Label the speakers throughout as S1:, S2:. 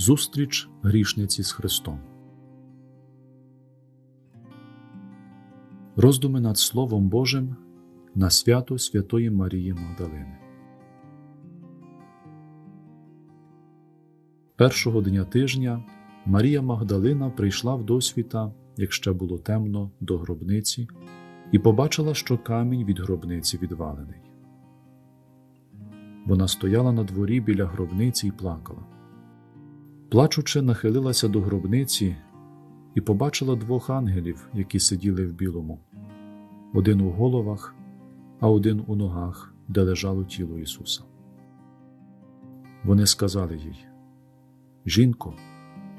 S1: Зустріч грішниці з Христом. Роздуми над Словом Божим на свято Святої Марії Магдалини. Першого дня тижня Марія Магдалина прийшла в досвіта, як ще було темно, до гробниці, і побачила, що камінь від гробниці відвалений. Вона стояла на дворі біля гробниці і плакала. Плачучи, нахилилася до гробниці і побачила двох ангелів, які сиділи в білому, один у головах, а один у ногах, де лежало тіло Ісуса. Вони сказали їй: Жінко,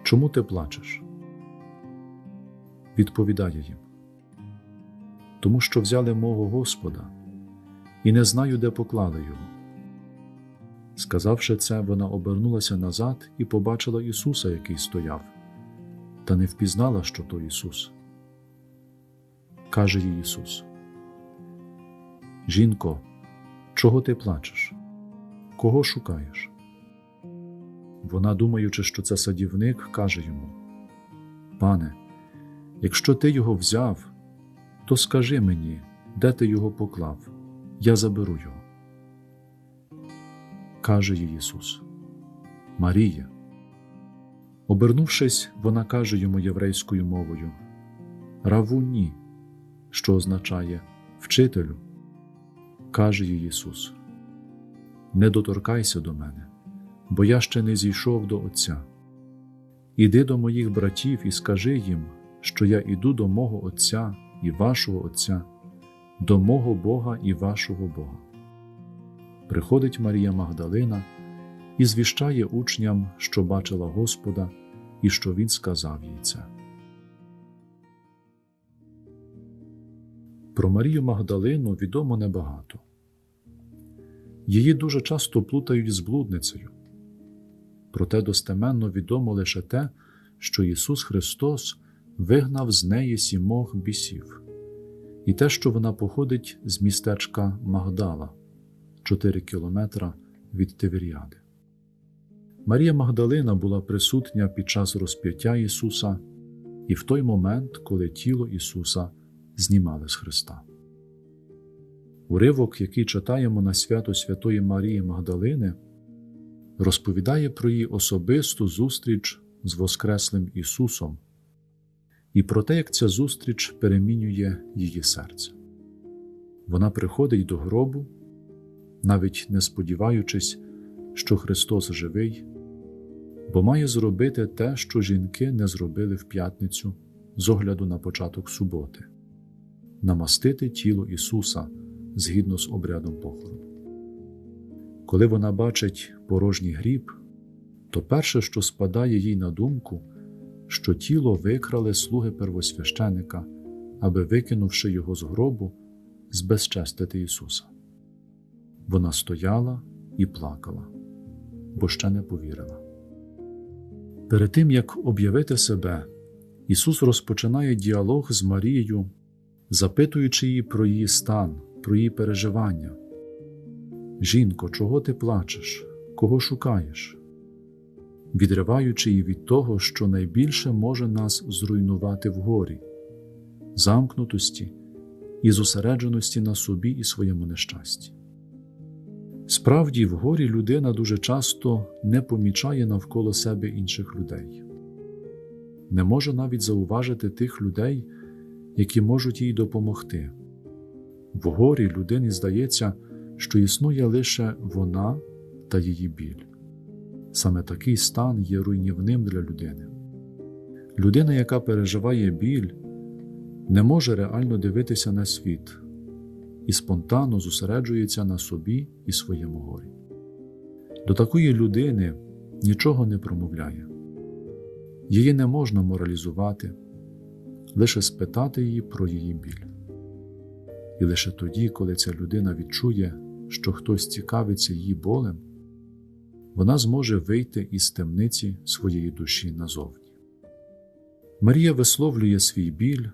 S1: чому ти плачеш? Відповідає їм, тому що взяли мого Господа, і не знаю, де поклали його. Сказавши це, вона обернулася назад і побачила Ісуса, який стояв, та не впізнала, що то Ісус. Каже їй Ісус: Жінко, чого ти плачеш? Кого шукаєш? Вона, думаючи, що це садівник, каже йому: Пане, якщо ти його взяв, то скажи мені, де ти його поклав, я заберу його каже їй Ісус. Марія. Обернувшись, вона каже йому єврейською мовою Равуні, що означає Вчителю. Каже їй Ісус: Не доторкайся до мене, бо я ще не зійшов до Отця. Іди до моїх братів і скажи їм, що я іду до мого Отця і вашого Отця, до мого Бога і вашого Бога приходить Марія Магдалина і звіщає учням, що бачила Господа і що Він сказав їй це. Про Марію Магдалину відомо небагато. Її дуже часто плутають з блудницею. Проте достеменно відомо лише те, що Ісус Христос вигнав з неї сімох бісів, і те, що вона походить з містечка Магдала. 4 кілометра від Тиверіади. Марія Магдалина була присутня під час розп'яття Ісуса і в той момент, коли тіло Ісуса знімали з Христа. Уривок, який читаємо на свято Святої Марії Магдалини, розповідає про її особисту зустріч з Воскреслим Ісусом і про те, як ця зустріч перемінює її серце. Вона приходить до гробу навіть не сподіваючись, що Христос живий, бо має зробити те, що жінки не зробили в п'ятницю з огляду на початок суботи, намастити тіло Ісуса згідно з обрядом похорону. Коли вона бачить порожній гріб, то перше, що спадає їй на думку, що тіло викрали слуги первосвященика, аби, викинувши його з гробу, збезчестити Ісуса. Вона стояла і плакала, бо ще не повірила. Перед тим, як об'явити себе, Ісус розпочинає діалог з Марією, запитуючи її про її стан, про її переживання. Жінко, чого ти плачеш, кого шукаєш? Відриваючи її від того, що найбільше може нас зруйнувати в горі, замкнутості і зосередженості на собі і своєму нещасті. Справді, в горі людина дуже часто не помічає навколо себе інших людей, не може навіть зауважити тих людей, які можуть їй допомогти. В горі людині здається, що існує лише вона та її біль. Саме такий стан є руйнівним для людини. Людина, яка переживає біль, не може реально дивитися на світ і спонтанно зосереджується на собі і своєму горі. До такої людини нічого не промовляє, її не можна моралізувати, лише спитати її про її біль. І лише тоді, коли ця людина відчує, що хтось цікавиться її болем, вона зможе вийти із темниці своєї душі назовні. Марія висловлює свій біль,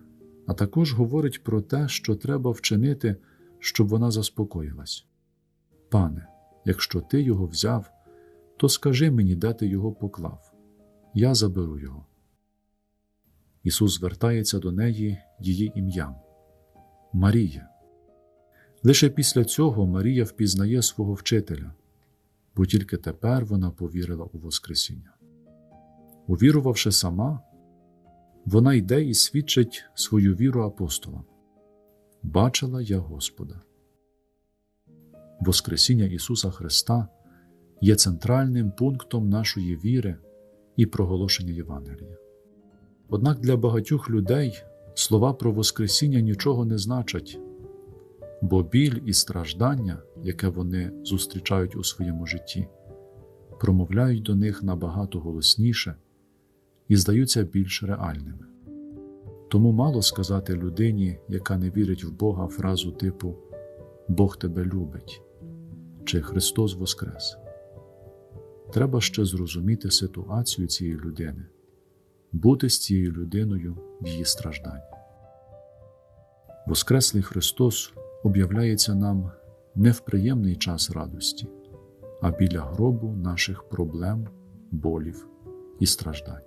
S1: а також говорить про те, що треба вчинити щоб вона заспокоїлась. Пане, якщо ти його взяв, то скажи мені, де ти його поклав, я заберу його. Ісус звертається до неї її ім'ям Марія. Лише після цього Марія впізнає свого вчителя, бо тільки тепер вона повірила у Воскресіння. Увірувавши сама, вона йде і свідчить свою віру апостолам. Бачила я Господа. Воскресіння Ісуса Христа є центральним пунктом нашої віри і проголошення Євангелія. Однак для багатьох людей слова про Воскресіння нічого не значать, бо біль і страждання, яке вони зустрічають у своєму житті, промовляють до них набагато голосніше і здаються більш реальними. Тому мало сказати людині, яка не вірить в Бога, фразу типу Бог тебе любить чи Христос Воскрес. Треба ще зрозуміти ситуацію цієї людини, бути з цією людиною в її стражданні. Воскреслий Христос об'являється нам не в приємний час радості, а біля гробу наших проблем, болів і страждань.